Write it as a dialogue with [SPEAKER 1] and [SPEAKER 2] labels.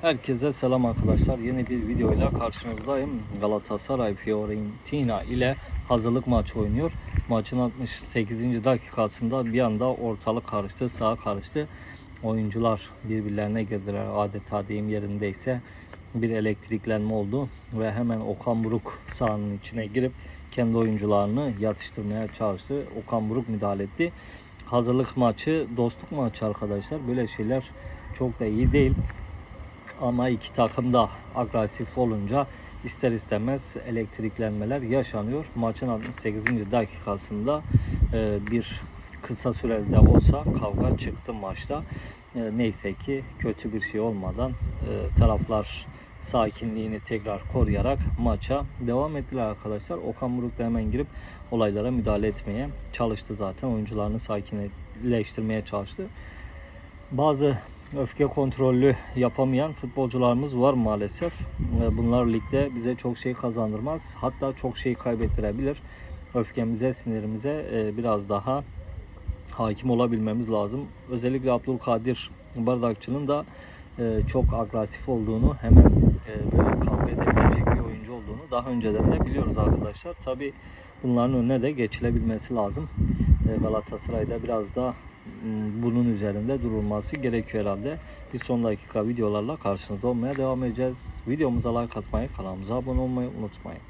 [SPEAKER 1] Herkese selam arkadaşlar. Yeni bir videoyla karşınızdayım. Galatasaray Fiorentina ile hazırlık maçı oynuyor. Maçın 68. dakikasında bir anda ortalık karıştı, sağa karıştı. Oyuncular birbirlerine girdiler. Adeta deyim yerindeyse bir elektriklenme oldu ve hemen Okan Buruk sahanın içine girip kendi oyuncularını yatıştırmaya çalıştı. Okan Buruk müdahale etti. Hazırlık maçı, dostluk maçı arkadaşlar. Böyle şeyler çok da iyi değil. Ama iki takım da agresif olunca ister istemez elektriklenmeler yaşanıyor. Maçın 68. dakikasında e, bir kısa süreli de olsa kavga çıktı maçta. E, Neyse ki kötü bir şey olmadan e, taraflar sakinliğini tekrar koruyarak maça devam ettiler arkadaşlar. Okan Buruk da hemen girip olaylara müdahale etmeye çalıştı zaten. Oyuncularını sakinleştirmeye çalıştı. Bazı öfke kontrollü yapamayan futbolcularımız var maalesef. Ee, Bunlar ligde bize çok şey kazandırmaz. Hatta çok şey kaybettirebilir. Öfkemize, sinirimize e, biraz daha hakim olabilmemiz lazım. Özellikle Abdülkadir Bardakçı'nın da e, çok agresif olduğunu, hemen e, böyle kavga edebilecek bir oyuncu olduğunu daha önceden de biliyoruz arkadaşlar. Tabi bunların önüne de geçilebilmesi lazım. Galatasaray'da biraz da bunun üzerinde durulması gerekiyor herhalde. Bir son dakika videolarla karşınızda olmaya devam edeceğiz. Videomuza like atmayı, kanalımıza abone olmayı unutmayın.